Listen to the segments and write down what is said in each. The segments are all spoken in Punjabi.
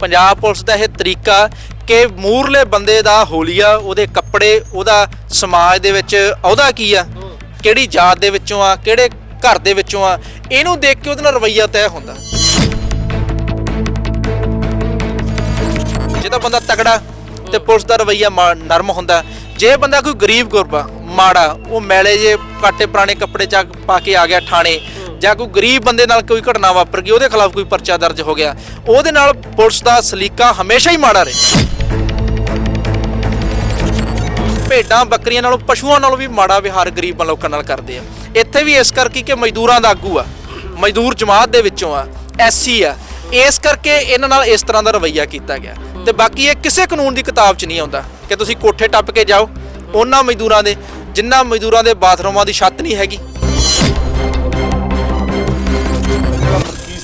ਪੰਜਾਬ ਪੁਲਿਸ ਦਾ ਇਹ ਤਰੀਕਾ ਕਿ ਮੂਰਲੇ ਬੰਦੇ ਦਾ ਹੋਲੀਆ, ਉਹਦੇ ਕੱਪੜੇ, ਉਹਦਾ ਸਮਾਜ ਦੇ ਵਿੱਚ ਅਹੁਦਾ ਕੀ ਆ? ਕਿਹੜੀ ਜਾਤ ਦੇ ਵਿੱਚੋਂ ਆ? ਕਿਹੜੇ ਘਰ ਦੇ ਵਿੱਚੋਂ ਆ? ਇਹਨੂੰ ਦੇਖ ਕੇ ਉਹਦੇ ਨਾਲ ਰਵੱਈਆ ਤੈਅ ਹੁੰਦਾ। ਜੇ ਤਾਂ ਬੰਦਾ ਤਕੜਾ ਤੇ ਪੁਲਿਸ ਦਾ ਰਵੱਈਆ ਮਾ- ਨਰਮ ਹੁੰਦਾ। ਜੇ ਬੰਦਾ ਕੋਈ ਗਰੀਬ ਗੁਰਬਾ, ਮਾੜਾ, ਉਹ ਮੈਲੇ ਜੇ ਕਾਟੇ ਪੁਰਾਣੇ ਕੱਪੜੇ ਚ ਪਾ ਕੇ ਆ ਗਿਆ ਥਾਣੇ ਜਾਂ ਕੋਈ ਗਰੀਬ ਬੰਦੇ ਨਾਲ ਕੋਈ ਘਟਨਾ ਵਾਪਰ ਗਈ, ਉਹਦੇ ਖਿਲਾਫ ਕੋਈ ਪਰਚਾ ਦਰਜ ਹੋ ਗਿਆ। ਉਹਦੇ ਨਾਲ ਪੁਲਿਸ ਦਾ ਸਲੀਕਾ ਹਮੇਸ਼ਾ ਹੀ ਮਾੜਾ ਰਿਹਾ। ਭੇਡਾਂ ਬੱਕਰੀਆਂ ਨਾਲੋਂ, ਪਸ਼ੂਆਂ ਨਾਲੋਂ ਵੀ ਮਾੜਾ ਵਿਹਾਰ ਗਰੀਬਾਂ ਲੋਕਾਂ ਨਾਲ ਕਰਦੇ ਆ। ਇੱਥੇ ਵੀ ਇਸ ਕਰਕੇ ਕਿ ਮਜ਼ਦੂਰਾਂ ਦਾ ਆਗੂ ਆ, ਮਜ਼ਦੂਰ ਜਮਾਤ ਦੇ ਵਿੱਚੋਂ ਆ, ਐਸਸੀ ਆ। ਇਸ ਕਰਕੇ ਇਹਨਾਂ ਨਾਲ ਇਸ ਤਰ੍ਹਾਂ ਦਾ ਰਵੱਈਆ ਕੀਤਾ ਗਿਆ। ਤੇ ਬਾਕੀ ਇਹ ਕਿਸੇ ਕਾਨੂੰਨ ਦੀ ਕਿਤਾਬ 'ਚ ਨਹੀਂ ਆਉਂਦਾ ਕਿ ਤੁਸੀਂ ਕੋਠੇ ਟੱਪ ਕੇ ਜਾਓ, ਉਹਨਾਂ ਮਜ਼ਦੂਰਾਂ ਦੇ ਜਿਨ੍ਹਾਂ ਮਜ਼ਦੂਰਾਂ ਦੇ ਬਾਥਰੂਮਾਂ ਦੀ ਛੱਤ ਨਹੀਂ ਹੈਗੀ।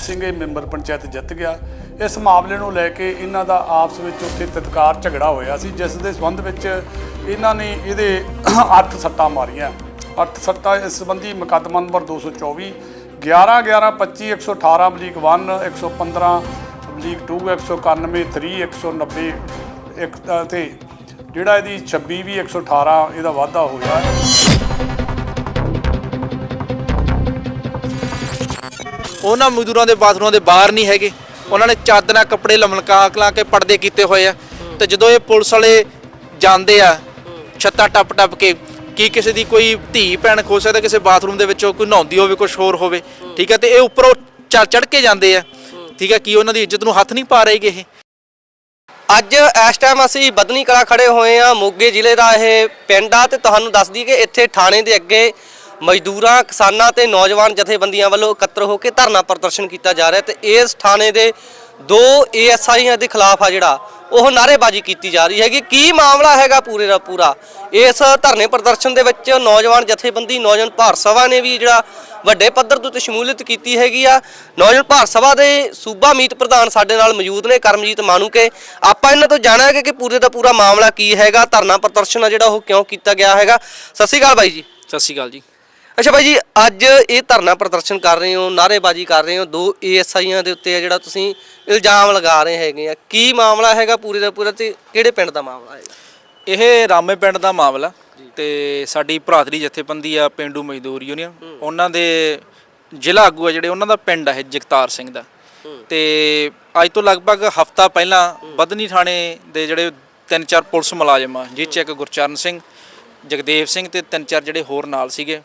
ਸਿੰਘ ਇਹ ਮੈਂਬਰ ਪੰਚਾਇਤ ਜਿੱਤ ਗਿਆ। ਇਸ ਮਾਮਲੇ ਨੂੰ ਲੈ ਕੇ ਇਹਨਾਂ ਦਾ ਆਪਸ ਵਿੱਚ ਉੱਥੇ ਤਤਕਾਰ ਝਗੜਾ ਹੋਇਆ ਸੀ ਜਿਸ ਦੇ ਸੰਬੰਧ ਵਿੱਚ ਇਹਨਾਂ ਨੇ ਇਹਦੇ 8 ਸੱਟਾਂ ਮਾਰੀਆਂ। 8 ਸੱਟਾਂ ਇਸ ਸੰਬੰਧੀ ਮੁਕੱਦਮਾ ਨੰਬਰ 224 11 11 25 118 ਬਲੀਕ 1 115 ਬਲੀਕ 2 191 3 190 ਇੱਕ ਅ, ਤੇ ਜਿਹੜਾ ਇਹਦੀ 26 ਵੀ 118 ਇਹਦਾ ਵਾਧਾ ਹੋਇਆ। ਉਹਨਾਂ ਮਜ਼ਦੂਰਾਂ ਦੇ ਬਾਥਰੂਮਾਂ ਦੇ ਬਾਹਰ ਨਹੀਂ ਹੈਗੇ। ਉਹਨਾਂ ਨੇ ਚਾਦਰਾਂ ਕੱਪੜੇ ਲਮਲਕਾ ਕਲਾ ਕੇ ਪਰਦੇ ਕੀਤੇ ਹੋਏ ਆ। ਤੇ ਜਦੋਂ ਇਹ ਪੁਲਿਸ ਵਾਲੇ ਜਾਂਦੇ ਆ, ਛੱਤਾਂ ਟੱਪ ਟੱਪ ਕੇ, ਕੀ ਕਿਸੇ ਦੀ ਕੋਈ ਧੀ, ਭੈਣ ਖੋ ਸਕਦਾ ਕਿਸੇ ਬਾਥਰੂਮ ਦੇ ਵਿੱਚੋਂ, ਕੋਈ ਨਹਾਉਂਦੀ ਹੋਵੇ ਕੁਝ ਹੋਰ ਹੋਵੇ, ਠੀਕ ਹੈ ਤੇ ਇਹ ਉੱਪਰੋਂ ਚੜ ਚੜ ਕੇ ਜਾਂਦੇ ਆ। ਠੀਕ ਹੈ ਕੀ ਉਹਨਾਂ ਦੀ ਇੱਜ਼ਤ ਨੂੰ ਹੱਥ ਨਹੀਂ ਪਾ ਰਹੇਗੇ ਇਹ? ਅੱਜ ਇਸ ਟਾਈਮ ਅਸੀਂ ਬਦਨੀ ਕਲਾ ਖੜੇ ਹੋਏ ਆ। ਮੋਗੇ ਜ਼ਿਲ੍ਹੇ ਦਾ ਇਹ ਪਿੰਡ ਆ ਤੇ ਤੁਹਾਨੂੰ ਦੱਸ ਦਈਏ ਕਿ ਇੱਥੇ ਥਾਣੇ ਦੇ ਅੱਗੇ ਮਜ਼ਦੂਰਾਂ, ਕਿਸਾਨਾਂ ਤੇ ਨੌਜਵਾਨ ਜਥੇਬੰਦੀਆਂ ਵੱਲੋਂ ਇਕੱਤਰ ਹੋ ਕੇ ਧਰਨਾ ਪ੍ਰਦਰਸ਼ਨ ਕੀਤਾ ਜਾ ਰਿਹਾ ਤੇ ਇਸ ਥਾਣੇ ਦੇ ਦੋ ਏਐਸਆਈਆਂ ਦੇ ਖਿਲਾਫ ਆ ਜਿਹੜਾ, ਉਹ ਨਾਅਰੇਬਾਜ਼ੀ ਕੀਤੀ ਜਾ ਰਹੀ ਹੈਗੀ। ਕੀ ਮਾਮਲਾ ਹੈਗਾ ਪੂਰੇ ਦਾ ਪੂਰਾ? ਇਸ ਧਰਨੇ ਪ੍ਰਦਰਸ਼ਨ ਦੇ ਵਿੱਚ ਨੌਜਵਾਨ ਜਥੇਬੰਦੀ, ਨੌਜਵਾਨ ਭਾਰਤ ਸਭਾ ਨੇ ਵੀ ਜਿਹੜਾ ਵੱਡੇ ਪੱਧਰ ਦੇ ਉੱਤੇ ਸ਼ਮੂਲੀਅਤ ਕੀਤੀ ਹੈਗੀ ਆ। ਨੌਜਵਾਨ ਭਾਰਤ ਸਭਾ ਦੇ ਸੂਬਾ ਮੀਤ ਪ੍ਰਧਾਨ ਸਾਡੇ ਨਾਲ ਮੌਜੂਦ ਨੇ, ਕਰਮਜੀਤ ਮਾਨੂਕੇ ਆਪਾਂ ਇਹਨਾਂ ਤੋਂ ਜਾਣਾਂਗੇ ਕਿ ਪੂਰੇ ਦਾ ਪੂਰਾ ਮਾਮਲਾ ਕੀ ਹੈਗਾ, ਧਰਨਾ ਪ੍ਰਦਰਸ਼ਨ ਆ ਜਿਹੜਾ ਉਹ ਕਿਉਂ ਕੀਤਾ ਗਿਆ ਹੈਗਾ। ਸਤਿ ਸ਼੍ਰੀ ਅਕਾਲ ਬਾਈ ਜੀ। ਸਤਿ ਸ਼੍ਰੀ ਅਕਾਲ ਜੀ। ਅੱਛਾ ਬਾਈ ਜੀ ਅੱਜ ਇਹ ਧਰਨਾ ਪ੍ਰਦਰਸ਼ਨ ਕਰ ਰਹੇ ਹੋ ਨਾਅਰੇਬਾਜ਼ੀ ਕਰ ਰਹੇ ਹੋ ਦੋ ਏਐਸਆਈਆਂ ਦੇ ਉੱਤੇ ਆ ਜਿਹੜਾ ਤੁਸੀਂ ਇਲਜ਼ਾਮ ਲਗਾ ਰਹੇ ਹੈਗੇ ਆ। ਕੀ ਮਾਮਲਾ ਹੈਗਾ ਪੂਰੇ ਦਾ ਪੂਰਾ ਤੇ ਕਿਹੜੇ ਪਿੰਡ ਦਾ ਮਾਮਲਾ ਹੈਗਾ? ਇਹ ਰਾਮੇ ਪਿੰਡ ਦਾ ਮਾਮਲਾ ਤੇ ਸਾਡੀ ਭਰਾਤਰੀ ਜਥੇਬੰਦੀ ਆ ਪਿੰਡੂ ਮਜ਼ਦੂਰ ਯੂਨੀਅਨ। ਉਹਨਾਂ ਦੇ ਜ਼ਿਲ੍ਹਾ ਆਗੂ ਆ ਜਿਹੜੇ ਉਹਨਾਂ ਦਾ ਪਿੰਡ ਇਹ ਜਗਤਾਰ ਸਿੰਘ ਦਾ। ਤੇ ਅੱਜ ਤੋਂ ਲਗਭਗ ਹਫਤਾ ਪਹਿਲਾਂ ਬਦਨੀ ਥਾਣੇ ਦੇ ਜਿਹੜੇ ਤਿੰਨ ਚਾਰ ਪੁਲਿਸ ਮੁਲਾਜ਼ਮ ਆ ਜਿਹ ਚ ਇੱਕ ਗੁਰਚਰਨ ਸਿੰਘ ਜਗਦੇਵ ਸਿੰਘ ਤੇ ਤਿੰਨ ਚਾਰ ਜਿਹੜੇ ਹੋਰ ਨਾਲ ਸੀਗੇ।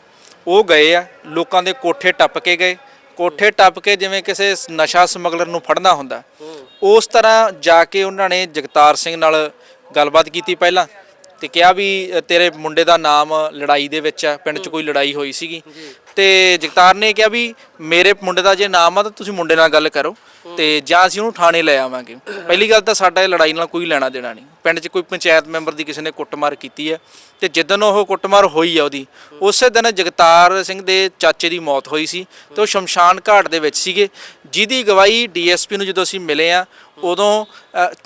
ਉਹ ਗਏ ਆ, ਲੋਕਾਂ ਦੇ ਕੋਠੇ ਟੱਪ ਕੇ ਗਏ। ਕੋਠੇ ਟੱਪ ਕੇ ਜਿਵੇਂ ਕਿਸੇ ਨਸ਼ਾ ਸਮਗਲਰ ਨੂੰ ਫੜਨਾ ਹੁੰਦਾ। ਉਸ ਤਰ੍ਹਾਂ ਜਾ ਕੇ ਉਹਨਾਂ ਨੇ ਜਗਤਾਰ ਸਿੰਘ ਨਾਲ ਗੱਲਬਾਤ ਕੀਤੀ ਪਹਿਲਾਂ ਤੇ ਕਿਹਾ ਵੀ, ਤੇਰੇ ਮੁੰਡੇ ਦਾ ਨਾਮ ਲੜਾਈ ਦੇ ਵਿੱਚ ਆ, ਪਿੰਡ 'ਚ ਕੋਈ ਲੜਾਈ ਹੋਈ ਸੀਗੀ। ਤੇ ਜਗਤਾਰ ਨੇ ਕਿਹਾ ਵੀ ਮੇਰੇ ਮੁੰਡੇ ਦਾ ਜੇ ਨਾਮ ਆ ਤਾਂ ਤੁਸੀਂ ਮੁੰਡੇ ਨਾਲ ਗੱਲ ਕਰੋ ਤੇ ਜਾਂ ਅਸੀਂ ਉਹਨੂੰ ਥਾਣੇ ਲੈ ਆਵਾਂਗੇ। ਪਹਿਲੀ ਗੱਲ ਤਾਂ ਸਾਡਾ ਇਹ ਲੜਾਈ ਨਾਲ ਕੋਈ ਲੈਣਾ ਦੇਣਾ ਨਹੀਂ। ਪਿੰਡ 'ਚ ਕੋਈ ਪੰਚਾਇਤ ਮੈਂਬਰ ਦੀ ਕਿਸੇ ਨੇ ਕੁੱਟਮਾਰ ਕੀਤੀ ਹੈ ਤੇ ਜਿੱਦਨ ਉਹ ਕੁੱਟਮਾਰ ਹੋਈ ਆ ਉਹਦੀ, ਉਸੇ ਦਿਨ ਜਗਤਾਰ ਸਿੰਘ ਦੇ ਚਾਚੇ ਦੀ ਮੌਤ ਹੋਈ ਸੀ ਤੇ ਉਹ ਸ਼ਮਸ਼ਾਨ ਘਾਟ ਦੇ ਵਿੱਚ ਸੀਗੇ। ਜਿਹਦੀ ਗਵਾਹੀ ਡੀਐਸਪੀ ਨੂੰ ਜਦੋਂ ਅਸੀਂ ਮਿਲੇ ਆ, ਉਦੋਂ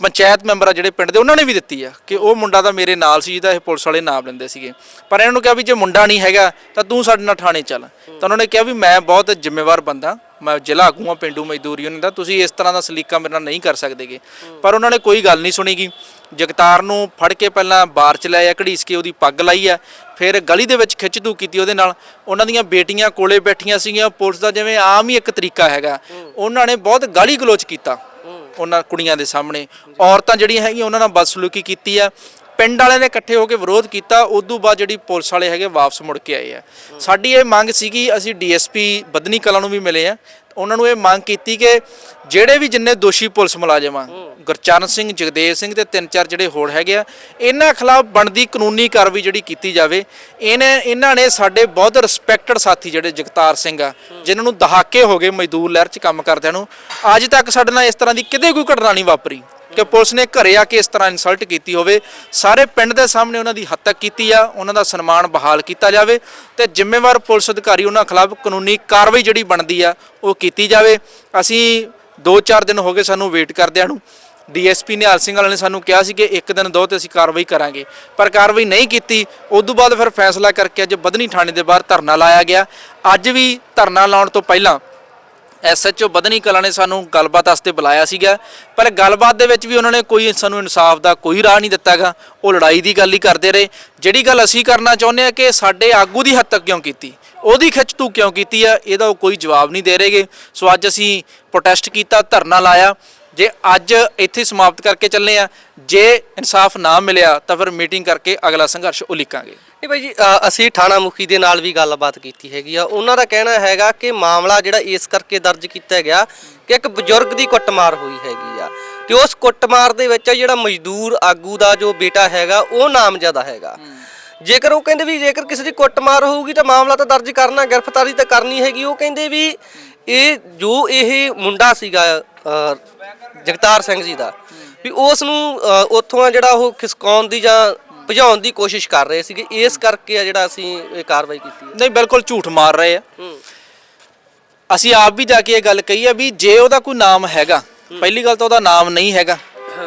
ਪੰਚਾਇਤ ਮੈਂਬਰ ਆ ਜਿਹੜੇ ਪਿੰਡ ਦੇ, ਉਹਨਾਂ ਨੇ ਵੀ ਦਿੱਤੀ ਆ ਕਿ ਉਹ ਮੁੰਡਾ ਤਾਂ ਮੇਰੇ ਨਾਲ ਸੀ ਜਿਹਦਾ ਇਹ ਪੁਲਿਸ ਵਾਲੇ ਨਾਮ ਲੈਂਦੇ ਸੀਗੇ। ਪਰ ਇਹਨਾਂ ਨੂੰ ਕਿਹਾ ਵੀ ਜੇ ਮੁੰਡਾ ਨਹੀਂ ਹੈਗਾ ਤਾਂ ਤੂੰ ਸਾਡੇ ਨਾਲ ਥਾਣੇ ਚੱਲ। ਤਾਂ ਉਹਨਾਂ ਨੇ ਕਿਹਾ ਵੀ ਮੈਂ ਬਹੁਤ ਜ਼ਿੰਮੇਵਾਰ ਬੰਦਾ ਮੈਂ ਜ਼ਿਲ੍ਹਾ ਆਗੂ ਹਾਂ ਪਿੰਡੂ ਮਜ਼ਦੂਰ ਯੂਨੀਅਨ ਦਾ ਤੁਸੀਂ ਇਸ ਤਰ੍ਹਾਂ ਦਾ ਸਲੀਕਾ ਮੇਰੇ ਨਾਲ ਨਹੀਂ ਕਰ ਸਕਦੇਗੇ। ਪਰ ਉਹਨਾਂ ਨੇ ਕੋਈ ਗੱਲ ਨਹੀਂ ਸੁਣੀਗੀ। ਜਗਤਾਰ ਨੂੰ ਫੜ ਕੇ ਪਹਿਲਾਂ ਬਾਰ ਚ ਲਿਆਇਆ ਘੜੀਸ ਕੇ ਉਹਦੀ ਪੱਗ ਲਾਈ ਆ ਫਿਰ ਗਲੀ ਦੇ ਵਿੱਚ ਖਿੱਚ ਧੂ ਕੀਤੀ ਉਹਦੇ ਨਾਲ। ਉਹਨਾਂ ਦੀਆਂ ਬੇਟੀਆਂ ਕੋਲੇ ਬੈਠੀਆਂ ਸੀਗੀਆਂ ਪੁਲਿਸ ਦਾ ਜਿਵੇਂ ਆਮ ਹੀ ਇੱਕ ਤਰੀਕਾ ਹੈਗਾ। ਉਹਨਾਂ ਨੇ ਬਹੁਤ ਗਾਲੀ ਗਲੋਚ ਕੀਤਾ। ਉਹਨਾਂ ਕੁੜੀਆਂ ਦੇ ਸਾਹਮਣੇ। ਔਰਤਾਂ ਜਿਹੜੀਆਂ ਹੈਗੀਆਂ ਉਹਨਾਂ ਨਾਲ ਬਦਸਲੂਕੀ ਕੀਤੀ ਆ। ਪਿੰਡ ਵਾਲਿਆਂ ਨੇ ਇਕੱਠੇ ਹੋ ਕੇ ਵਿਰੋਧ ਕੀਤਾ, ਉਦੋਂ ਬਾਅਦ ਜਿਹੜੀ ਪੁਲਿਸ ਵਾਲੇ ਹੈਗੇ ਵਾਪਸ ਮੁੜ ਕੇ ਆਏ ਆ। ਸਾਡੀ ਇਹ ਮੰਗ ਸੀਗੀ ਅਸੀਂ ਡੀਐਸਪੀ ਬਦਨੀ ਕਲਾਂ ਨੂੰ ਵੀ ਮਿਲੇ ਆ। ਉਹਨਾਂ ਨੂੰ ਇਹ ਮੰਗ ਕੀਤੀ ਕਿ ਜਿਹੜੇ ਵੀ ਜਿੰਨੇ ਦੋਸ਼ੀ ਪੁਲਿਸ ਮੁਲਾਜ਼ਮ ਆ, ਗੁਰਚਰਨ ਸਿੰਘ, ਜਗਦੇਵ ਸਿੰਘ ਤੇ ਤਿੰਨ ਚਾਰ ਜਿਹੜੇ ਹੋਰ ਹੈਗੇ ਆ, ਇਹਨਾਂ ਖਿਲਾਫ ਬਣਦੀ ਕਾਨੂੰਨੀ ਕਾਰਵਾਈ ਜਿਹੜੀ ਕੀਤੀ ਜਾਵੇ, ਇਹਨੇ, ਇਹਨਾਂ ਨੇ ਸਾਡੇ ਬਹੁਤ ਰਿਸਪੈਕਟਡ ਸਾਥੀ ਜਿਹੜੇ ਜਗਤਾਰ ਸਿੰਘ ਆ, ਜਿਨ੍ਹਾਂ ਨੂੰ ਦਹਾਕੇ ਹੋ ਗਏ ਮਜ਼ਦੂਰ ਲਹਿਰ 'ਚ ਕੰਮ ਕਰਦਿਆਂ ਨੂੰ, ਅੱਜ ਤੱਕ ਸਾਡੇ ਨਾਲ ਇਸ ਤਰ੍ਹਾਂ ਦੀ ਕਿਤੇ ਕੋਈ ਘਟਨਾ ਨਹੀਂ ਵਾਪਰੀ। ਕਿ ਪੁਲਿਸ ਨੇ ਘਰੇ ਆ ਕੇ ਇਸ ਤਰ੍ਹਾਂ ਇਨਸਲਟ ਕੀਤੀ ਹੋਵੇ। ਸਾਰੇ ਪਿੰਡ ਦੇ ਸਾਹਮਣੇ ਉਹਨਾਂ ਦੀ ਹੱਤਕ ਕੀਤੀ ਆ, ਉਹਨਾਂ ਦਾ ਸਨਮਾਨ ਬਹਾਲ ਕੀਤਾ ਜਾਵੇ ਤੇ ਜ਼ਿੰਮੇਵਾਰ ਪੁਲਿਸ ਅਧਿਕਾਰੀ ਉਹਨਾਂ ਖਿਲਾਫ ਕਾਨੂੰਨੀ ਕਾਰਵਾਈ ਜਿਹੜੀ ਬਣਦੀ ਆ, ਉਹ ਕੀਤੀ ਜਾਵੇ। ਅਸੀਂ 2-4 ਦਿਨ ਹੋ ਗਏ ਸਾਨੂੰ ਵੇਟ ਕਰਦਿਆਂ ਨੂੰ। ਡੀਐਸਪੀ ਨਿਹਾਲ ਸਿੰਘ ਵਾਲਿਆਂ ਨੇ ਸਾਨੂੰ ਕਿਹਾ ਸੀ ਕਿ ਇੱਕ ਦਿਨ ਦੋ ਤੇ ਅਸੀਂ ਕਾਰਵਾਈ ਕਰਾਂਗੇ। ਪਰ ਕਾਰਵਾਈ ਨਹੀਂ ਕੀਤੀ। ਉਸ ਤੋਂ ਬਾਅਦ ਫਿਰ ਫੈਸਲਾ ਕਰਕੇ ਅੱਜ ਬਦਨੀ ਥਾਣੇ ਦੇ ਬਾਹਰ ਧਰਨਾ ਲਾਇਆ ਗਿਆ। ਅੱਜ ਵੀ ਧਰਨਾ ਲਾਉਣ ਤੋਂ ਪਹਿਲਾਂ ਐਸਐਚਓ ਬਦਨੀ ਕਲਾ ਨੇ ਸਾਨੂੰ ਗੱਲਬਾਤ ਵਾਸਤੇ ਬੁਲਾਇਆ ਸੀਗਾ, ਪਰ ਗੱਲਬਾਤ ਦੇ ਵਿੱਚ ਵੀ ਉਹਨਾਂ ਨੇ ਕੋਈ ਸਾਨੂੰ ਇਨਸਾਫ ਦਾ ਕੋਈ ਰਾਹ ਨਹੀਂ ਦਿੱਤਾਗਾ ਉਹ ਲੜਾਈ ਦੀ ਗੱਲ ਹੀ ਕਰਦੇ ਰਹੇ। ਜਿਹੜੀ ਗੱਲ ਅਸੀਂ ਕਰਨਾ ਚਾਹੁੰਦੇ ਆ ਕਿ ਸਾਡੇ ਆਗੂ ਦੀ ਹੱਦ ਤੱਕ ਕਿਉਂ ਕੀਤੀ? ਉਹਦੀ ਖਿੱਚ ਤੂੰ ਕਿਉਂ ਕੀਤੀ ਆ? ਇਹਦਾ ਉਹ ਕੋਈ ਜਵਾਬ ਨਹੀਂ ਦੇ ਰਹੇਗੇ ਸੋ ਅੱਜ ਅਸੀਂ ਪ੍ਰੋਟੈਸਟ ਕੀਤਾ, ਧਰਨਾ ਲਾਇਆ। ਜੇ ਅੱਜ ਇੱਥੇ ਸਮਾਪਤ ਕਰਕੇ ਚੱਲੇ ਆ ਜੇ ਇਨਸਾਫ ਨਾ ਮਿਲਿਆ, ਤਾਂ ਫਿਰ ਮੀਟਿੰਗ ਕਰਕੇ ਅਗਲਾ ਸੰਘਰਸ਼ ਉਲੀਕਾਂਗੇ। ਨਹੀਂ ਭਾਈ ਜੀ ਅ, ਅਸੀਂ ਥਾਣਾ ਮੁਖੀ ਦੇ ਨਾਲ ਵੀ ਗੱਲਬਾਤ ਕੀਤੀ ਹੈਗੀ ਆ। ਉਹਨਾਂ ਦਾ ਕਹਿਣਾ ਹੈਗਾ ਕਿ ਮਾਮਲਾ ਜਿਹੜਾ ਇਸ ਕਰਕੇ ਦਰਜ ਕੀਤਾ ਗਿਆ ਕਿ ਇੱਕ ਬਜ਼ੁਰਗ ਦੀ ਕੁੱਟਮਾਰ ਹੋਈ ਹੈਗੀ ਆ। ਤੇ ਉਸ ਕੁੱਟਮਾਰ ਦੇ ਵਿੱਚ ਜਿਹੜਾ ਮਜ਼ਦੂਰ ਆਗੂ ਦਾ ਜੋ ਬੇਟਾ ਹੈਗਾ ਉਹ ਨਾਮਜ਼ਦਾ ਹੈਗਾ। ਜੇਕਰ ਉਹ ਕਹਿੰਦੇ ਵੀ ਜੇਕਰ ਕਿਸੇ ਦੀ ਕੁੱਟਮਾਰ ਹੋਊਗੀ ਤਾਂ ਮਾਮਲਾ ਤਾਂ ਦਰਜ ਕਰਨਾ ਗ੍ਰਿਫਤਾਰੀ ਤਾਂ ਕਰਨੀ ਹੈਗੀ। ਉਹ ਕਹਿੰਦੇ ਵੀ ਇਹ ਜੋ ਇਹ ਮੁੰਡਾ ਸੀਗਾ ਅ, ਜਗਤਾਰ ਸਿੰਘ ਜੀ ਦਾ ਵੀ ਉਸ ਨੂੰ ਅ, ਉੱਥੋਂ ਆ ਜਿਹੜਾ ਉਹ ਖਿਸਕਾਉਣ ਦੀ ਜਾਂ ਭਜਾਉਣ ਦੀ ਕੋਸ਼ਿਸ਼ ਕਰ ਰਹੇ ਸੀਗੇ ਇਸ ਕਰਕੇ ਆ ਜਿਹੜਾ ਅਸੀਂ ਇਹ ਕਾਰਵਾਈ ਕੀਤੀ ਹੈ। ਨਹੀਂ ਬਿਲਕੁਲ ਝੂਠ ਮਾਰ ਰਹੇ ਆ। ਹੂੰ। ਅਸੀਂ ਆਪ ਵੀ ਜਾ ਕੇ ਇਹ ਗੱਲ ਕਹੀ ਆ ਵੀ ਜੇ ਉਹਦਾ ਕੋਈ ਨਾਮ ਹੈਗਾ ਪਹਿਲੀ ਗੱਲ ਤਾਂ ਉਹਦਾ ਨਾਮ ਨਹੀਂ ਹੈਗਾ।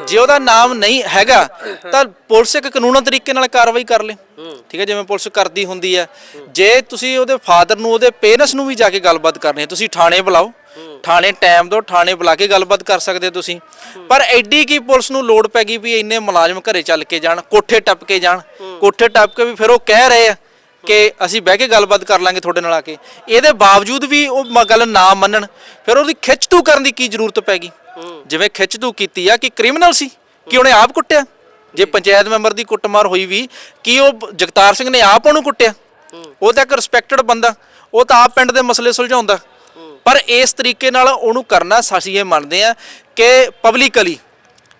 ਜੇ ਉਹਦਾ ਨਾਮ ਨਹੀਂ ਹੈਗਾ ਤਾਂ ਪੁਲਿਸ ਇੱਕ ਕਾਨੂੰਨੀ ਤਰੀਕੇ ਨਾਲ ਕਾਰਵਾਈ ਕਰ ਲੇ। ਠੀਕ ਹੈ ਜਿਵੇਂ ਪੁਲਿਸ ਕਰਦੀ ਹੁੰਦੀ ਹੈ। ਜੇ ਤੁਸੀਂ ਉਹਦੇ ਫਾਦਰ ਨੂੰ ਉਹਦੇ ਪੇਰੈਂਟਸ ਨੂੰ ਵੀ ਜਾ ਕੇ ਗੱਲਬਾਤ ਕਰਨੀ ਹੈ ਤੁਸੀਂ ਥਾਣੇ ਬੁਲਾਓ। ਥਾਣੇ ਟਾਈਮ ਦੋ ਥਾਣੇ ਬੁਲਾ ਕੇ ਗੱਲਬਾਤ ਕਰ ਸਕਦੇ ਹੋ ਤੁਸੀਂ। ਪਰ ਐਡੀ ਕੀ ਪੁਲਿਸ ਨੂੰ ਲੋੜ ਪੈ ਗਈ ਵੀ ਇੰਨੇ ਮੁਲਾਜ਼ਮ ਘਰੇ ਚੱਲ ਕੇ ਜਾਣ, ਕੋਠੇ ਟੱਪ ਕੇ ਜਾਣ। ਕੋਠੇ ਟੱਪ ਕੇ ਵੀ ਫਿਰ ਉਹ ਕਹਿ ਰਹੇ ਆ ਕਿ ਅਸੀਂ ਬਹਿ ਕੇ ਗੱਲਬਾਤ ਕਰ ਲਾਂਗੇ ਤੁਹਾਡੇ ਨਾਲ ਆ ਕੇ। ਇਹਦੇ ਬਾਵਜੂਦ ਵੀ ਉਹ ਮ- ਗੱਲ ਨਾ ਮੰਨਣ, ਫਿਰ ਉਹਦੀ ਖਿੱਚਤੂ ਕਰਨ ਦੀ ਕੀ ਜ਼ਰੂਰਤ ਪੈ ਗਈ। ਜਿਵੇਂ ਖਿੱਚਤੂ ਕੀਤੀ ਆ ਕਿ ਕ੍ਰਿਮੀਨਲ ਸੀ, ਕਿ ਉਹਨੇ ਆਪ ਕੁੱਟਿਆ? ਜੇ ਪੰਚਾਇਤ ਮੈਂਬਰ ਦੀ ਕੁੱਟਮਾਰ ਹੋਈ ਵੀ, ਕੀ ਉਹ ਬ- ਜਗਤਾਰ ਸਿੰਘ ਨੇ ਆਪ ਉਹਨੂੰ ਕੁੱਟਿਆ? ਉਹ ਤਾਂ ਇੱਕ ਰਿਸਪੈਕਟਡ ਬੰਦਾ, ਉਹ ਤਾਂ ਆਪ ਪਿੰਡ ਦੇ ਮਸਲੇ ਸੁਲਝਾਉਂਦਾ। ਪਰ ਇਸ ਤਰੀਕੇ ਨਾਲ ਉਹਨੂੰ ਕਰਨਾ ਅਸੀਂ ਇਹ ਮੰਨਦੇ ਆ ਕਿ ਪਬਲਿਕਲੀ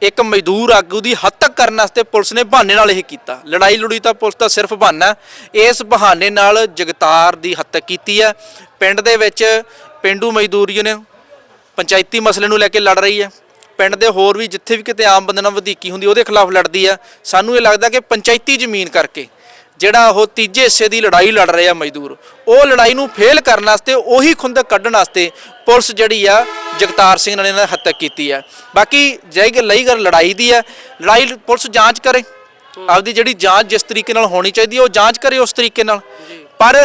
ਇੱਕ ਮਜ਼ਦੂਰ ਆਗੂ ਦੀ ਹੱਦ ਤੱਕ ਕਰਨ ਵਾਸਤੇ ਪੁਲਿਸ ਨੇ ਬਹਾਨੇ ਨਾਲ ਇਹ ਕੀਤਾ। ਲੜਾਈ ਲੜੀ ਤਾਂ ਪੁਲਿਸ ਦਾ ਸਿਰਫ ਬਹਾਨਾ ਇਸ ਬਹਾਨੇ ਨਾਲ ਜਗਤਾਰ ਦੀ ਹੱਦ ਤੱਕ ਕੀਤੀ ਹੈ। ਪਿੰਡ ਦੇ ਵਿੱਚ ਪਿੰਡੂ ਮਜ਼ਦੂਰ ਯੂਨੀਅਨ ਪੰਚਾਇਤੀ ਮਸਲੇ ਨੂੰ ਲੈ ਕੇ ਲੜ ਰਹੀ ਹੈ। ਪਿੰਡ ਦੇ ਹੋਰ ਵੀ ਜਿੱਥੇ ਵੀ ਕਿਤੇ ਆਮ ਬੰਦੇ ਨਾਲ ਵਧੀਕੀ ਹੁੰਦੀ, ਉਹਦੇ ਖਿਲਾਫ ਲੜਦੀ ਆ ਸਾਨੂੰ ਇਹ ਲੱਗਦਾ ਕਿ ਪੰਚਾਇਤੀ ਜ਼ਮੀਨ ਕਰਕੇ ਜਿਹੜਾ ਉਹ ਤੀਜੇ ਹਿੱਸੇ ਦੀ ਲੜਾਈ ਲੜ ਰਹੇ ਆ ਮਜ਼ਦੂਰ ਉਹ ਲੜਾਈ ਨੂੰ ਫੇਲ ਕਰਨ ਵਾਸਤੇ ਉਹੀ ਖੁੰਦਕ ਕੱਢਣ ਵਾਸਤੇ ਪੁਲਿਸ ਜਿਹੜੀ ਆ ਜਗਤਾਰ ਸਿੰਘ ਨੇ ਇਹਨਾਂ ਹੱਤਕ ਕੀਤੀ ਆ। ਬਾਕੀ ਜਾਈ ਗੱਲ ਲਈ ਗੱਲ ਲੜਾਈ ਦੀ ਆ ਲੜਾਈ ਪੁਲਿਸ ਜਾਂਚ ਕਰੇ। ਆਪਦੀ ਜਿਹੜੀ ਜਾਂਚ ਜਿਸ ਤਰੀਕੇ ਨਾਲ ਹੋਣੀ ਚਾਹੀਦੀ ਹੈ ਉਹ ਜਾਂਚ ਕਰੇ ਉਸ ਤਰੀਕੇ ਨਾਲ। ਪਰ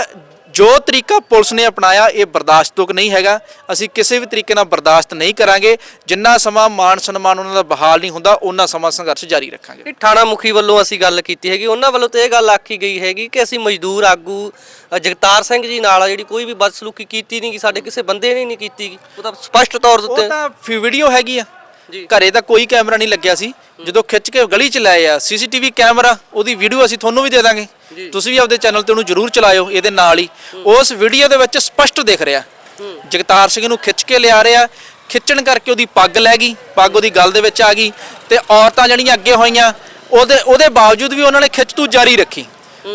ਜੋ ਤਰੀਕਾ ਪੁਲਿਸ ਨੇ ਅਪਣਾਇਆ ਇਹ ਬਰਦਾਸ਼ਤਯੋਗ ਨਹੀਂ ਹੈਗਾ। ਅਸੀਂ ਕਿਸੇ ਵੀ ਤਰੀਕੇ ਨਾਲ ਬਰਦਾਸ਼ਤ ਨਹੀਂ ਕਰਾਂਗੇ। ਜਿੰਨਾ ਸਮਾਂ ਮਾਨ ਸਨਮਾਨ ਉਹਨਾਂ ਦਾ ਬਹਾਲ ਨਹੀਂ ਹੁੰਦਾ ਉਹਨਾਂ ਸਮਾਂ ਸੰਘਰਸ਼ ਜਾਰੀ ਰੱਖਾਂਗੇ। ਥਾਣਾ ਮੁਖੀ ਵੱਲੋਂ ਅਸੀਂ ਗੱਲ ਕੀਤੀ ਹੈਗੀ। ਉਹਨਾਂ ਵੱਲੋਂ ਤੇ ਇਹ ਗੱਲ ਆਖੀ ਗਈ ਹੈਗੀ ਕਿ ਅਸੀਂ ਮਜ਼ਦੂਰ ਆਗੂ ਜਗਤਾਰ ਸਿੰਘ ਜੀ ਨਾਲ ਜਿਹੜੀ ਕੋਈ ਵੀ ਬਦਸਲੂਕੀ ਕੀਤੀ ਨਹੀਂ ਗੀ ਸਾਡੇ ਕਿਸੇ ਬੰਦੇ ਨੇ ਨਹੀਂ ਕੀਤੀ ਉਹ ਤਾਂ ਸਪਸ਼ਟ ਤੌਰ ਦੇ ਉਹ ਤਾਂ ਵੀਡੀਓ ਹੈਗੀ ਆ। ਘਰੇ ਤਾਂ ਕੋਈ ਕੈਮਰਾ ਨਹੀਂ ਲੱਗਿਆ ਸੀ। ਜਦੋਂ ਖਿੱਚ ਕੇ ਗਲੀ ਚ ਲਾਏ ਆ ਸੀਸੀਟੀਵੀ ਕੈਮਰਾ ਉਹਦੀ ਵੀਡੀਓ ਅਸੀਂ ਤੁਹਾਨੂੰ ਵੀ ਦੇ ਦਾਂਗੇ। ਤੁਸੀਂ ਵੀ ਆਪਦੇ ਚੈਨਲ ਤੇ ਉਹਨੂੰ ਜਰੂਰ ਚਲਾਇਓ ਇਹਦੇ ਨਾਲ ਹੀ। ਉਸ ਵੀਡੀਓ ਦੇ ਵਿੱਚ ਸਪਸ਼ਟ ਦਿਖ ਰਿਹਾ। ਜਗਤਾਰ ਸਿੰਘ ਨੂੰ ਖਿੱਚ ਕੇ ਲਿਆ ਰਿਹਾ। ਖਿੱਚਣ ਕਰਕੇ ਉਹਦੀ ਪੱਗ ਲੈ ਗਈ। ਪੱਗ ਉਹਦੀ ਗਲ ਦੇ ਵਿੱਚ ਆ ਗਈ। ਤੇ ਔਰਤਾਂ ਜਿਹੜੀਆਂ ਅੱਗੇ ਹੋਈਆਂ ਉਹਦੇ ਉਹਦੇ ਬਾਵਜੂਦ ਵੀ ਉਹਨਾਂ ਨੇ ਖਿੱਚ ਤੂ ਜਾਰੀ ਰੱਖੀ।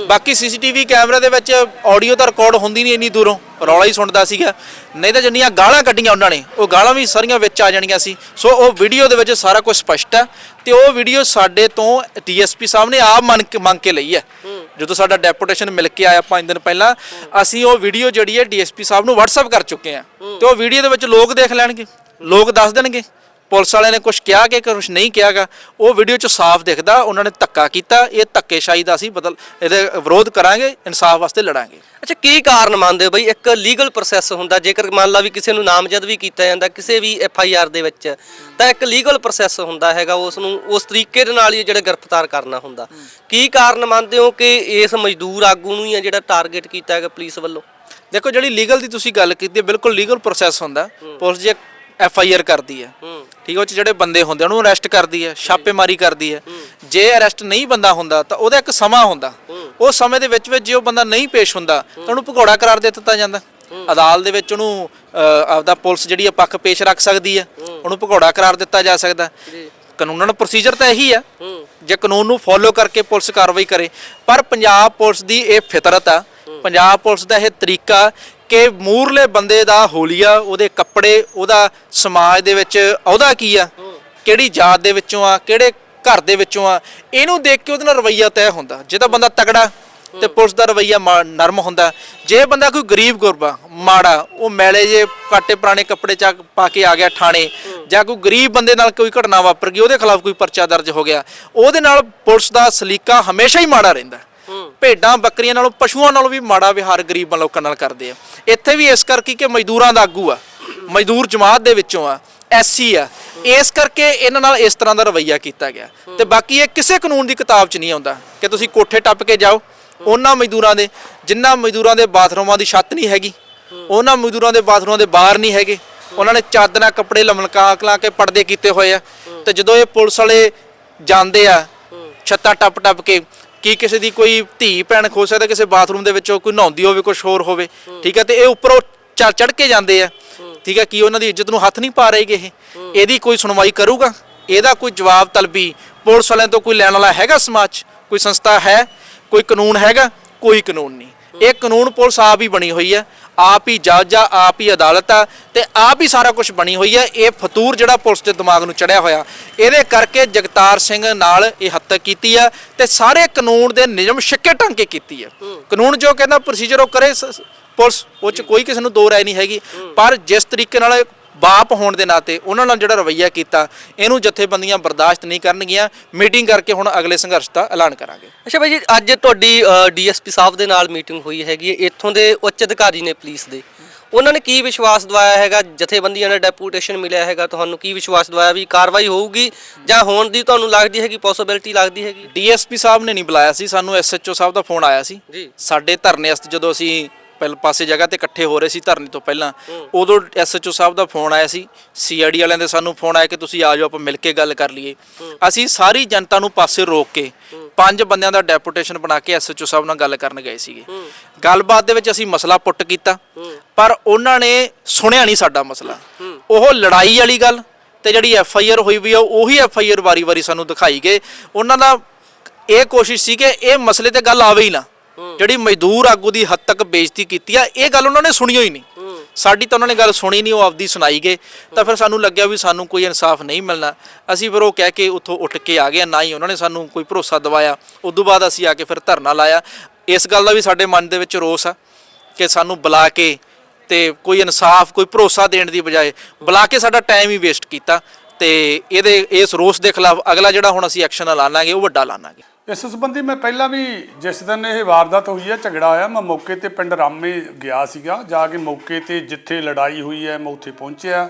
ਬਾਕੀ ਸੀਸੀਟੀਵੀ ਕੈਮਰੇ ਦੇ ਵਿੱਚ ਆਡੀਓ ਤਾਂ ਰਿਕਾਰਡ ਹੁੰਦੀ ਨਹੀਂ ਇੰਨੀ ਦੂਰੋਂ। ਰੌਲਾ ਹੀ ਸੁਣਦਾ ਸੀਗਾ। ਨਹੀਂ ਤਾਂ ਜਿੰਨੀਆਂ ਗਾਲਾਂ ਕੱਢੀਆਂ ਉਹਨਾਂ ਨੇ ਉਹ ਗਾਲਾਂ ਵੀ ਸਾਰੀਆਂ ਵਿੱਚ ਆ ਜਾਣੀਆਂ ਸੀ। ਸੋ ਉਹ ਵੀਡੀਓ ਦੇ ਵਿੱਚ ਸਾਰਾ ਕੁਝ ਸਪਸ਼ਟ ਹੈ। ਤੇ ਉਹ ਵੀਡੀਓ ਸਾਡੇ ਤੋਂ ਡੀਐਸਪੀ ਸਾਹਿਬ ਨੇ ਆਪ ਮੰਗ ਕੇ ਲਈ ਹੈ। ਜਦੋਂ ਸਾਡਾ ਡੈਪੂਟੇਸ਼ਨ ਮਿਲ ਕੇ ਆਇਆ 5 ਦਿਨ ਪਹਿਲਾਂ, ਅਸੀਂ ਉਹ ਵੀਡੀਓ ਜਿਹੜੀ ਹੈ ਡੀਐਸਪੀ ਸਾਹਿਬ ਨੂੰ WhatsApp ਕਰ ਚੁੱਕੇ ਹਾਂ। ਤੇ ਉਹ ਵੀਡੀਓ ਦੇ ਵਿੱਚ ਲੋਕ ਦੇਖ ਲੈਣਗੇ, ਲੋਕ ਦੱਸ ਦੇਣਗੇ। ਪੁਲਿਸ ਵਾਲਿਆਂ ਨੇ ਕੁਝ ਕਿਹਾ ਕਿ ਕੁਝ ਨਹੀਂ ਕਿਹਾਗਾ ਉਹ ਵੀਡੀਓ 'ਚ ਸਾਫ਼ ਦਿਖਦਾ ਉਹਨਾਂ ਨੇ ਧੱਕਾ ਕੀਤਾ ਇਹ ਧੱਕੇਸ਼ਾਹੀ ਦਾ ਅਸੀਂ ਬਦਲ ਇਹਦੇ ਵਿਰੋਧ ਕਰਾਂਗੇ ਇਨਸਾਫ ਵਾਸਤੇ ਲੜਾਂਗੇ। ਅੱਛਾ ਕੀ ਕਾਰਨ ਮੰਨਦੇ ਹੋ ਬਈ? ਇੱਕ ਲੀਗਲ ਪ੍ਰੋਸੈਸ ਹੁੰਦਾ ਜੇਕਰ ਮੰਨ ਲਾ ਵੀ ਕਿਸੇ ਨੂੰ ਨਾਮਜ਼ਦ ਵੀ ਕੀਤਾ ਜਾਂਦਾ ਕਿਸੇ ਵੀ ਐਫ ਆਈ ਆਰ ਦੇ ਵਿੱਚ ਤਾਂ ਇੱਕ ਲੀਗਲ ਪ੍ਰੋਸੈਸ ਹੁੰਦਾ ਹੈਗਾ ਉਸ ਨੂੰ ਉਸ ਤਰੀਕੇ ਦੇ ਨਾਲ ਹੀ ਜਿਹੜਾ ਗ੍ਰਿਫਤਾਰ ਕਰਨਾ ਹੁੰਦਾ। ਕੀ ਕਾਰਨ ਮੰਨਦੇ ਹੋ ਕਿ ਇਸ ਮਜ਼ਦੂਰ ਆਗੂ ਨੂੰ ਹੀ ਆ ਜਿਹੜਾ ਟਾਰਗੇਟ ਕੀਤਾ ਹੈਗਾ ਪੁਲਿਸ ਵੱਲੋਂ? ਦੇਖੋ ਜਿਹੜੀ ਲੀਗਲ ਦੀ ਤੁਸੀਂ ਗੱਲ ਕੀਤੀ ਬਿਲਕੁਲ ਲੀਗਲ ਪ੍ਰੋਸੈਸ ਹੁੰਦਾ। ਪੁਲਿਸ ਜੇ ਐਫ ਆਈ ਆਰ ਕਰਦੀ ਹੈ। ਹੂੰ। ਠੀਕ ਹੈ ਉਹ 'ਚ ਜਿਹੜੇ ਬੰਦੇ ਹੁੰਦੇ ਉਹਨੂੰ ਅਰੈਸਟ ਕਰਦੀ ਹੈ ਛਾਪੇਮਾਰੀ ਕਰਦੀ ਹੈ। ਜੇ ਅਰੈਸਟ ਨਹੀਂ ਬੰਦਾ ਹੁੰਦਾ ਤਾਂ ਉਹਦਾ ਇੱਕ ਸਮਾਂ ਹੁੰਦਾ। ਉਹ ਸਮੇਂ ਦੇ ਵਿੱਚ ਵਿੱਚ ਜੇ ਉਹ ਬੰਦਾ ਨਹੀਂ ਪੇਸ਼ ਹੁੰਦਾ ਤਾਂ ਉਹਨੂੰ ਭਗੌੜਾ ਕਰਾਰ ਦੇ ਦਿੱਤਾ ਜਾਂਦਾ। ਅਦਾਲਤ ਦੇ ਵਿੱਚ ਉਹਨੂੰ ਆਪਦਾ ਪੁਲਿਸ ਜਿਹੜੀ ਹੈ ਪੱਖ ਪੇਸ਼ ਰੱਖ ਸਕਦੀ ਹੈ। ਉਹਨੂੰ ਭਗੌੜਾ ਕਰਾਰ ਦਿੱਤਾ ਜਾ ਸਕਦਾ। ਕਾਨੂੰਨਨ ਪ੍ਰੋਸੀਜਰ ਤਾਂ ਇਹੀ ਆ। ਜੇ ਕਾਨੂੰਨ ਨੂੰ ਫੋਲੋ ਕਰਕੇ ਪੁਲਿਸ ਕਾਰਵਾਈ ਕਰੇ। ਪਰ ਪੰਜਾਬ ਪੁਲਿਸ ਦੀ ਇਹ ਫਿਤਰਤ ਆ। ਪੰਜਾਬ ਪੁਲਿਸ ਦਾ ਇਹ ਤਰੀਕਾ ਕਿ ਮੂਰਲੇ ਬੰਦੇ ਦਾ ਹੋਲੀਆ, ਉਹਦੇ ਕੱਪੜੇ, ਉਹਦਾ ਸਮਾਜ ਦੇ ਵਿੱਚ ਅਹੁਦਾ ਕੀ ਆ? ਕਿਹੜੀ ਜਾਤ ਦੇ ਵਿੱਚੋਂ ਆ? ਕਿਹੜੇ ਘਰ ਦੇ ਵਿੱਚੋਂ ਆ? ਇਹਨੂੰ ਦੇਖ ਕੇ ਉਹਦੇ ਨਾਲ ਰਵਈਆ ਤੈਅ ਹੁੰਦਾ। ਜੇ ਤਾਂ ਬੰਦਾ ਤਗੜਾ ਤੇ ਪੁਲਿਸ ਦਾ ਰਵਈਆ ਮਾ- ਨਰਮ ਹੁੰਦਾ। ਜੇ ਬੰਦਾ ਕੋਈ ਗਰੀਬ ਗੁਰਬਾ, ਮਾੜਾ, ਉਹ ਮੈਲੇ ਜੇ ਕਾਟੇ ਪੁਰਾਣੇ ਕੱਪੜੇ ਚਾ, ਪਾ ਕੇ ਆ ਗਿਆ ਥਾਣੇ ਜਾਂ ਕੋਈ ਗਰੀਬ ਬੰਦੇ ਨਾਲ ਕੋਈ ਘਟਨਾ ਵਾਪਰ ਗਈ, ਉਹਦੇ ਖਿਲਾਫ ਕੋਈ ਪਰਚਾ ਦਰਜ ਹੋ ਗਿਆ, ਉਹਦੇ ਨਾਲ ਪੁਲਿਸ ਦਾ ਸਲੀਕਾ ਹਮੇਸ਼ਾ ਹੀ ਮਾੜਾ ਰਹਿੰਦਾ। ਭੇਡਾਂ, ਬੱਕਰੀਆਂ ਨਾਲੋਂ, ਪਸ਼ੂਆਂ ਨਾਲੋਂ ਵੀ ਮਾੜਾ ਵਿਹਾਰ ਗਰੀਬਾਂ ਲੋਕਾਂ ਨਾਲ ਕਰਦੇ ਆ। ਇੱਥੇ ਵੀ ਇਸ ਕਰਕੇ ਕਿ ਮਜ਼ਦੂਰਾਂ ਦਾ ਆਗੂ ਆ, ਮਜ਼ਦੂਰ ਜਮਾਤ ਦੇ ਵਿੱਚੋਂ ਆ, ਐਸਸੀ ਆ। ਇਸ ਕਰਕੇ ਇਹਨਾਂ ਨਾਲ ਇਸ ਤਰ੍ਹਾਂ ਦਾ ਰਵੱਈਆ ਕੀਤਾ ਗਿਆ। ਤੇ ਬਾਕੀ ਇਹ ਕਿਸੇ ਕਾਨੂੰਨ ਦੀ ਕਿਤਾਬ 'ਚ ਨਹੀਂ ਆਉਂਦਾ ਕਿ ਤੁਸੀਂ ਕੋਠੇ ਟੱਪ ਕੇ ਜਾਓ। ਉਹਨਾਂ ਮਜ਼ਦੂਰਾਂ ਦੇ ਜਿਨ੍ਹਾਂ ਮਜ਼ਦੂਰਾਂ ਦੇ ਬਾਥਰੂਮਾਂ ਦੀ ਛੱਤ ਨਹੀਂ ਹੈਗੀ, ਉਹਨਾਂ ਮਜ਼ਦੂਰਾਂ ਦੇ ਬਾਥਰੂਮਾਂ ਦੇ ਬਾਹਰ ਨਹੀਂ ਹੈਗੇ। ਉਹਨਾਂ ਨੇ ਚਾਦਰਾਂ ਕੱਪੜੇ ਲਮਲਕਾ ਕਲਾ ਕੇ ਪਰਦੇ ਕੀਤੇ ਹੋਏ ਆ। ਤੇ ਜਦੋਂ ਇਹ ਪੁਲਿਸ ਵਾਲੇ ਜਾਂਦੇ ਆ, ਛੱਤਾਂ ਟੱਪ ਟੱਪ ਕੇ ਕੀ ਕਿਸੇ ਦੀ ਕੋਈ ਧੀ, ਭੈਣ ਖੋ ਸਕਦਾ, ਕਿਸੇ ਬਾਥਰੂਮ ਦੇ ਵਿੱਚੋਂ ਕੋਈ ਨਹਾਉਂਦੀ ਹੋਵੇ ਕੁਝ ਹੋਰ ਹੋਵੇ, ਠੀਕ ਹੈ ਤੇ ਇਹ ਉੱਪਰੋਂ ਚੜ ਚੜ ਕੇ ਜਾਂਦੇ ਆ, ਠੀਕ ਹੈ ਕੀ ਉਹਨਾਂ ਦੀ ਇੱਜ਼ਤ ਨੂੰ ਹੱਥ ਨਹੀਂ ਪਾ ਰਹੇਗੇ ਇਹ? ਇਹਦੀ ਕੋਈ ਸੁਣਵਾਈ ਕਰੂਗਾ? ਇਹਦਾ ਕੋਈ ਜਵਾਬ, ਤਲਬੀ ਪੁਲਿਸ ਵਾਲਿਆਂ ਤੋਂ ਕੋਈ ਲੈਣ ਵਾਲਾ ਹੈਗਾ ਸਮਾਜ 'ਚ? ਕੋਈ ਸੰਸਥਾ ਹੈ? ਕੋਈ ਕਾਨੂੰਨ ਹੈਗਾ? ਕੋਈ ਕਾਨੂੰਨ ਨਹੀਂ। ਇਹ ਕਾਨੂੰਨ ਪੁਲਿਸ ਆਪ ਹੀ ਬਣੀ ਹੋਈ ਹੈ ਆਪ ਹੀ ਜੱਜ ਆ ਆਪ ਹੀ ਅਦਾਲਤ ਆ ਤੇ ਆਪ ਹੀ ਸਾਰਾ ਕੁਝ ਬਣੀ ਹੋਈ ਹੈ। ਇਹ ਫਤੂਰ ਜਿਹੜਾ ਪੁਲਿਸ ਦੇ ਦਿਮਾਗ ਨੂੰ ਚੜਿਆ ਹੋਇਆ ਇਹਦੇ ਕਰਕੇ ਜਗਤਾਰ ਸਿੰਘ ਨਾਲ ਇਹ ਹੱਤਕ ਕੀਤੀ ਆ ਤੇ ਸਾਰੇ ਕਾਨੂੰਨ ਦੇ ਨਿਯਮ ਛਿੱਕੇ ਢੰਗ ਕੇ ਕੀਤੀ ਆ। ਕਾਨੂੰਨ ਜੋ ਕਹਿੰਦਾ ਪ੍ਰੋਸੀਜਰ ਉਹ ਕਰੇ ਪੁਲਿਸ ਉਹ ਚ ਕੋਈ ਕਿਸੇ ਨੂੰ ਦੋ ਰਾਏ ਨਹੀਂ ਹੈਗੀ। ਪਰ ਜਿਸ ਤਰੀਕੇ ਨਾਲ ਬਾਪ ਹੋਣ ਦੇ ਨਾਤੇ ਉਹਨਾਂ ਨਾਲ ਜਿਹੜਾ ਰਵੱਈਆ ਕੀਤਾ ਇਹਨੂੰ ਜਥੇਬੰਦੀਆਂ ਬਰਦਾਸ਼ਤ ਨਹੀਂ ਕਰਨਗੀਆਂ। ਮੀਟਿੰਗ ਕਰਕੇ ਹੁਣ ਅਗਲੇ ਸੰਘਰਸ਼ ਦਾ ਐਲਾਨ ਕਰਾਂਗੇ। ਅੱਛਾ ਭਾਈ ਜੀ ਅੱਜ ਤੁਹਾਡੀ ਡੀਐਸਪੀ ਸਾਹਿਬ ਦੇ ਨਾਲ ਮੀਟਿੰਗ ਹੋਈ ਹੈਗੀ ਇੱਥੋਂ ਦੇ ਉੱਚ ਅਧਿਕਾਰੀ ਨੇ ਪੁਲਿਸ ਦੇ। ਉਹਨਾਂ ਨੇ ਕੀ ਵਿਸ਼ਵਾਸ ਦਵਾਇਆ ਹੈਗਾ? ਜਥੇਬੰਦੀਆਂ ਨੇ ਡੈਪੂਟੇਸ਼ਨ ਮਿਲਿਆ ਹੈਗਾ। ਤੁਹਾਨੂੰ ਕੀ ਵਿਸ਼ਵਾਸ ਦਵਾਇਆ ਵੀ ਕਾਰਵਾਈ ਹੋਊਗੀ? ਜਾਂ ਹੋਣ ਦੀ ਤੁਹਾਨੂੰ ਲੱਗਦੀ ਹੈਗੀ ਪੋਸਿਬਿਲਿਟੀ ਲੱਗਦੀ ਹੈਗੀ? ਡੀਐਸਪੀ ਸਾਹਿਬ ਨੇ ਨਹੀਂ ਬੁਲਾਇਆ ਸੀ। ਸਾਨੂੰ ਐਸਐਚਓ ਸਾਹਿਬ ਦਾ ਫੋਨ ਆਇਆ ਸੀ। ਜੀ। ਸਾਡੇ ਧਰਨੇ ਵਾਸਤੇ ਜਦੋਂ ਅਸੀਂ ਪਹਿਲ, ਪਾਸੇ ਜਗ੍ਹਾ ਤੇ ਇਕੱਠੇ ਹੋ ਰਹੇ ਸੀ ਧਰਨੇ ਤੋਂ ਪਹਿਲਾਂ। ਉਦੋਂ ਐਸਐਚਓ ਸਾਹਿਬ ਦਾ ਫੋਨ ਆਇਆ ਸੀ। ਸੀਆਈਡੀ ਵਾਲਿਆਂ ਦੇ ਸਾਨੂੰ ਫੋਨ ਆਇਆ ਕਿ ਤੁਸੀਂ ਆ ਜਾਓ, ਆਪਾਂ ਮਿਲ ਕੇ ਗੱਲ ਕਰ ਲਈਏ। ਅਸੀਂ ਸਾਰੀ ਜਨਤਾ ਨੂੰ ਪਾਸੇ ਰੋਕ ਕੇ ਪੰਜ ਬੰਦਿਆਂ ਦਾ ਡੈਪੂਟੇਸ਼ਨ ਬਣਾ ਕੇ ਐਸਐਚਓ ਸਾਹਿਬ ਨਾਲ ਗੱਲ ਕਰਨ ਗਏ ਸੀਗੇ। ਗੱਲਬਾਤ ਦੇ ਵਿੱਚ ਅਸੀਂ ਮਸਲਾ ਪੁੱਟ ਕੀਤਾ, ਪਰ ਉਹਨਾਂ ਨੇ ਸੁਣਿਆ ਨਹੀਂ ਸਾਡਾ ਮਸਲਾ। ਉਹ ਲੜਾਈ ਵਾਲੀ ਗੱਲ ਤੇ ਜਿਹੜੀ ਐਫ ਆਈ ਆਰ ਹੋਈ ਵੀ ਆ, ਉਹੀ ਐਫ ਆਈ ਆਰ ਵਾਰੀ-ਵਾਰੀ ਸਾਨੂੰ ਦਿਖਾਈ ਗਏ। ਉਹਨਾਂ ਦਾ ਇਹ ਕੋਸ਼ਿਸ਼ ਸੀ ਕਿ ਇਹ ਮਸਲੇ ਤੇ ਗੱਲ ਆਵੇ ਹੀ ਨਾ। ਜਿਹੜੀ ਮਜ਼ਦੂਰ ਆਗੂ ਦੀ ਹੱਦ ਤੱਕ ਬੇਇੱਜ਼ਤੀ ਕੀਤੀ ਆ ਇਹ ਗੱਲ ਉਹਨਾਂ ਨੇ ਸੁਣੀ ਹੋਈ ਨਹੀਂ। ਸਾਡੀ ਤਾਂ ਉਹਨਾਂ ਨੇ ਗੱਲ ਸੁਣੀ ਨਹੀਂ ਉਹ ਆਪਦੀ ਸੁਣਾਈ ਗਏ। ਤਾਂ ਫਿਰ ਸਾਨੂੰ ਲੱਗਿਆ ਵੀ ਸਾਨੂੰ ਕੋਈ ਇਨਸਾਫ ਨਹੀਂ ਮਿਲਣਾ। ਅਸੀਂ ਫਿਰ ਉਹ ਕਹਿ ਕੇ ਉੱਥੋਂ ਉੱਠ ਕੇ ਆ ਗਏ ਨਾ ਹੀ ਉਹਨਾਂ ਨੇ ਸਾਨੂੰ ਕੋਈ ਭਰੋਸਾ ਦਿਵਾਇਆ। ਉਸ ਤੋਂ ਬਾਅਦ ਅਸੀਂ ਆ ਕੇ ਫਿਰ ਧਰਨਾ ਲਾਇਆ। ਇਸ ਗੱਲ ਦਾ ਵੀ ਸਾਡੇ ਮਨ ਦੇ ਵਿੱਚ ਰੋਸ ਆ ਕਿ ਸਾਨੂੰ ਬੁਲਾ ਕੇ ਤੇ ਕੋਈ ਇਨਸਾਫ ਕੋਈ ਭਰੋਸਾ ਦੇਣ ਦੀ ਬਜਾਏ ਬੁਲਾ ਕੇ ਸਾਡਾ ਟਾਈਮ ਹੀ ਵੇਸਟ ਕੀਤਾ ਤੇ ਇਹਦੇ ਇਸ ਰੋਸ ਦੇ ਖਿਲਾਫ ਅਗਲਾ ਜਿਹੜਾ ਹੁਣ ਅਸੀਂ ਐਕਸ਼ਨ ਲਾਣਾਗੇ ਉਹ ਵੱਡਾ ਲਾਣਾਗੇ ਇਸ ਸੰਬੰਧੀ ਮੈਂ ਪਹਿਲਾਂ ਵੀ ਜਿਸ ਦਿਨ ਇਹ ਵਾਰਦਾਤ ਹੋਈ ਹੈ ਝਗੜਾ ਹੋਇਆ, ਮੈਂ ਮੌਕੇ ਤੇ ਪਿੰਡ ਰਾਮੇ ਗਿਆ ਸੀਗਾ, ਜਾ ਕੇ ਮੌਕੇ ਤੇ ਜਿੱਥੇ ਲੜਾਈ ਹੋਈ ਹੈ, ਮੈਂ ਉੱਥੇ ਪਹੁੰਚਿਆ।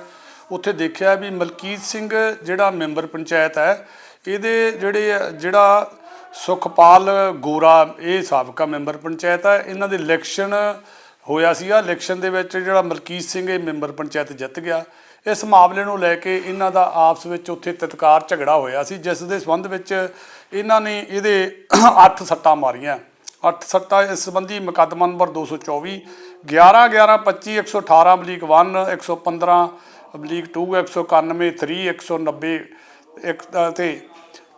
ਉੱਥੇ ਦੇਖਿਆ ਵੀ ਮਲਕੀਤ ਸਿੰਘ ਜਿਹੜਾ ਮੈਂਬਰ ਪੰਚਾਇਤ ਹੈ, ਇਹਦੇ ਜਿਹੜੇ ਜਿਹੜਾ ਸੁਖਪਾਲ ਗੋਰਾ, ਇਹ ਸਾਬਕਾ ਮੈਂਬਰ ਪੰਚਾਇਤ ਹੈ, ਇਹਨਾਂ ਦੇ ਇਲੈਕਸ਼ਨ ਹੋਇਆ ਸੀਗਾ। ਇਲੈਕਸ਼ਨ ਦੇ ਵਿੱਚ ਜਿਹੜਾ ਮਲਕੀਤ ਸਿੰਘ ਇਹ ਮੈਂਬਰ ਪੰਚਾਇਤ ਜਿੱਤ ਗਿਆ। ਇਸ ਮਾਮਲੇ ਨੂੰ ਲੈ ਕੇ ਇਹਨਾਂ ਦਾ ਆਪਸ ਵਿੱਚ ਉੱਥੇ ਤਤਕਾਰ ਝਗੜਾ ਹੋਇਆ ਸੀ ਜਿਸ ਦੇ ਸੰਬੰਧ ਵਿੱਚ ਇਹਨਾਂ ਨੇ ਇਹਦੇ 8 ਸੱਟਾਂ ਮਾਰੀਆਂ। 8 ਸੱਟਾਂ ਇਸ ਸੰਬੰਧੀ ਮੁਕੱਦਮਾ ਨੰਬਰ 224 11 11 25 118 ਬਲੀਕ 1 115 ਬਲੀਕ 2 191 3 190 ਇੱਕ ਅ, ਤੇ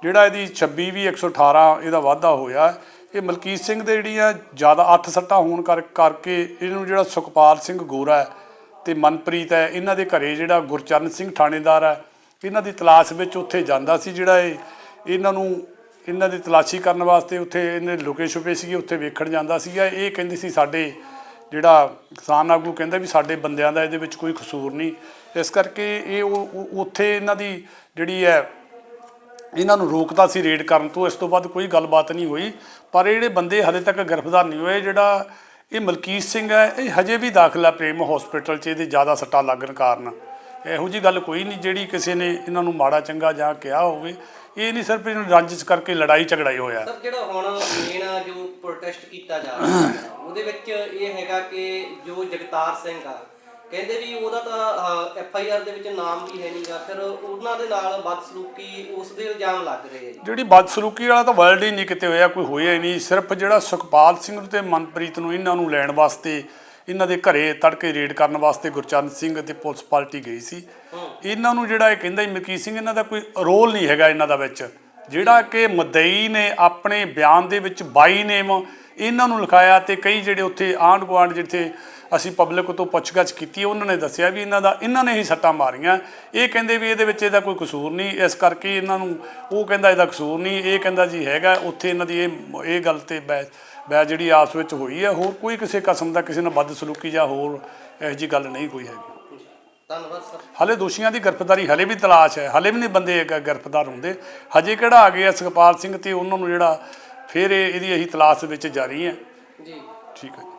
ਜਿਹੜਾ ਇਹਦੀ 26 ਵੀ 118 ਇਹਦਾ ਵਾਧਾ ਹੋਇਆ। ਇਹ ਮਲਕੀਤ ਸਿੰਘ ਦੇ ਜਿਹੜੀਆਂ ਜ਼ਿਆਦਾ 8 ਸੱਟਾਂ ਹੋਣ ਕਰ ਕਰਕੇ ਇਹਨੂੰ ਜਿਹੜਾ ਸੁਖਪਾਲ ਸਿੰਘ ਗੋਰਾ ਹੈ ਤੇ ਮਨਪ੍ਰੀਤ ਹੈ, ਇਹਨਾਂ ਦੇ ਘਰੇ ਜਿਹੜਾ ਗੁਰਚਰਨ ਸਿੰਘ ਥਾਣੇਦਾਰ ਹੈ, ਇਹਨਾਂ ਦੀ ਤਲਾਸ਼ ਵਿੱਚ ਉੱਥੇ ਜਾਂਦਾ ਸੀ ਜਿਹੜਾ ਇਹ, ਇਹਨਾਂ ਨੂੰ, ਇਹਨਾਂ ਦੀ ਤਲਾਸ਼ੀ ਕਰਨ ਵਾਸਤੇ ਉੱਥੇ ਇਹਨੇ ਲੁਕੇ ਛੁਪੇ ਸੀਗੇ, ਉੱਥੇ ਵੇਖਣ ਜਾਂਦਾ ਸੀਗਾ। ਇਹ ਕਹਿੰਦੀ ਸੀ ਸਾਡੇ ਜਿਹੜਾ ਕਿਸਾਨ ਆਗੂ ਕਹਿੰਦਾ ਵੀ ਸਾਡੇ ਬੰਦਿਆਂ ਦਾ ਇਹਦੇ ਵਿੱਚ ਕੋਈ ਕਸੂਰ ਨਹੀਂ। ਇਸ ਕਰਕੇ ਇਹ ਉਹ- ਉੱਥੇ ਇਹਨਾਂ ਦੀ ਜਿਹੜੀ ਹੈ, ਇਹਨਾਂ ਨੂੰ ਰੋਕਦਾ ਸੀ ਰੇਡ ਕਰਨ ਤੋਂ। ਇਸ ਤੋਂ ਬਾਅਦ ਕੋਈ ਗੱਲਬਾਤ ਨਹੀਂ ਹੋਈ। ਪਰ ਜਿਹੜੇ ਬੰਦੇ ਹਲੇ ਤੱਕ ਗ੍ਰਿਫਤਾਰ ਨਹੀਂ ਹੋਏ, ਜਿਹੜਾ ਇਹ ਮਲਕੀਤ ਸਿੰਘ ਹੈ, ਇਹ ਹਜੇ ਵੀ ਦਾਖਲਾ ਪ੍ਰੇਮ ਹਸਪੀਟਲ 'ਚ ਇਹਦੇ ਜ਼ਿਆਦਾ ਸੱਟਾਂ ਲੱਗਣ ਕਾਰਨ। ਇਹੋ ਜੀ ਗੱਲ ਕੋਈ ਨਹੀਂ ਜਿਹੜੀ ਕਿਸੇ ਨੇ ਇਹਨਾਂ ਨੂੰ ਮਾੜਾ ਚੰਗਾ ਜਾਂ ਕਿਹਾ ਹੋਵੇ। ਇਹ ਨਹੀਂ ਸਿਰਫ ਇਹਨਾਂ ਨੂੰ ਰੰਜਿਸ਼ ਕਰਕੇ ਲੜਾਈ ਝਗੜਾਈ ਹੋਇਆ। ਸਰ, ਜਿਹੜਾ ਹੁਣ ਮੇਨ ਜੋ ਪ੍ਰੋਟੈਸਟ ਕੀਤਾ ਜਾ ਰਿਹਾ, ਉਹਦੇ ਵਿੱਚ ਇਹ ਹੈਗਾ ਕਿ ਜੋ ਜਗਤਾਰ ਸਿੰਘ ਆ ਕਹਿੰਦੇ ਵੀ ਉਹਦਾ ਤਾਂ ਐਫ ਆਈ ਆਰ ਦੇ ਵਿੱਚ ਨਾਮ ਵੀ ਹੈ ਨਹੀਂਗਾ ਫਿਰ ਉਹਨਾਂ ਦੇ ਨਾਲ ਬਦਸਲੂਕੀ ਉਸ ਦੇ ਇਲਜ਼ਾਮ ਲੱਗ ਰਹੇ ਆ ਜੀ। ਜਿਹੜੀ ਬਦਸਲੂਕੀ ਵਾਲਾ ਤਾਂ ਵਰਲਡ ਹੀ ਨਹੀਂ ਕਿਤੇ ਹੋਇਆ ਕੋਈ ਹੋਇਆ ਹੀ ਨਹੀਂ। ਸਿਰਫ ਜਿਹੜਾ ਸੁਖਪਾਲ ਸਿੰਘ ਤੇ ਮਨਪ੍ਰੀਤ ਨੂੰ ਇਹਨਾਂ ਨੂੰ ਲੈਣ ਵਾਸਤੇ ਇਹਨਾਂ ਦੇ ਘਰੇ ਤੜਕੇ ਰੇਡ ਕਰਨ ਵਾਸਤੇ ਗੁਰਚਰਨ ਸਿੰਘ ਤੇ ਪੁਲਿਸ ਪਾਰਟੀ ਗਈ ਸੀ। ਇਹਨਾਂ ਨੂੰ ਜਿਹੜਾ ਇਹ ਕਹਿੰਦਾ ਹੀ ਮਲਕੀਤ ਸਿੰਘ ਇਹਨਾਂ ਦਾ ਕੋਈ ਰੋਲ ਨਹੀਂ ਹੈਗਾ ਇਹਨਾਂ ਦਾ ਵਿੱਚ। ਜਿਹੜਾ ਕਿ ਮਦਈ ਨੇ ਆਪਣੇ ਬਿਆਨ ਦੇ ਵਿੱਚ 22 ਨੇਮ ਇਹਨਾਂ ਨੂੰ ਲਿਖਾਇਆ ਤੇ ਕਈ ਜਿਹੜੇ ਉੱਥੇ ਆਂਢ ਗੁਆਂਢ ਜਿੱਥੇ ਅਸੀਂ ਪਬਲਿਕ ਤੋਂ ਪੁੱਛਗਿੱਛ ਕੀਤੀ ਉਹਨਾਂ ਨੇ ਦੱਸਿਆ ਵੀ ਇਹਨਾਂ ਦਾ ਇਹਨਾਂ ਨੇ ਹੀ ਸੱਟਾਂ ਮਾਰੀਆਂ। ਇਹ ਕਹਿੰਦੇ ਵੀ ਇਹਦੇ ਵਿੱਚ ਇਹਦਾ ਕੋਈ ਕਸੂਰ ਨਹੀਂ ਇਸ ਕਰਕੇ ਇਹਨਾਂ ਨੂੰ ਉਹ ਕਹਿੰਦਾ ਇਹਦਾ ਕਸੂਰ ਨਹੀਂ ਇਹ ਕਹਿੰਦਾ ਜੀ ਹੈਗਾ ਉੱਥੇ ਇਹਨਾਂ ਦੀ ਇਹ ਇਹ ਗੱਲ ਤੇ ਬੈ ਬੈ ਜਿਹੜੀ ਆਪਸ ਵਿੱਚ ਹੋਈ ਹੈ ਹੋਰ ਕੋਈ ਕਿਸੇ ਕਿਸਮ ਦਾ ਕਿਸੇ ਨਾਲ ਬਦਸਲੂਕੀ ਜਾਂ ਹੋਰ ਇਹੋ ਜੀ ਗੱਲ ਨਹੀਂ ਕੋਈ ਹੈਗੀ। ਧੰਨਵਾਦ ਸਰ। ਹਲੇ ਦੋਸ਼ੀਆਂ ਦੀ ਗ੍ਰਿਫਤਾਰੀ ਹਲੇ ਵੀ ਤਲਾਸ਼ ਹੈ ਹਲੇ ਵੀ ਨਹੀਂ ਬੰਦੇ ਗ੍ਰਿਫਤਾਰ ਹੁੰਦੇ। ਹਜੇ ਕਿਹੜਾ ਆ ਗਏ ਸੁਖਪਾਲ ਸਿੰਘ ਤੇ ਉਹਨਾਂ ਨੂੰ ਜਿਹੜਾ ਫਿਰ ਇਹ- ਇਹਦੀ ਅਸੀਂ ਤਲਾਸ਼ ਵਿੱਚ ਜਾਰੀ ਹੈ। ਜੀ। ਠੀਕ ਹੈ।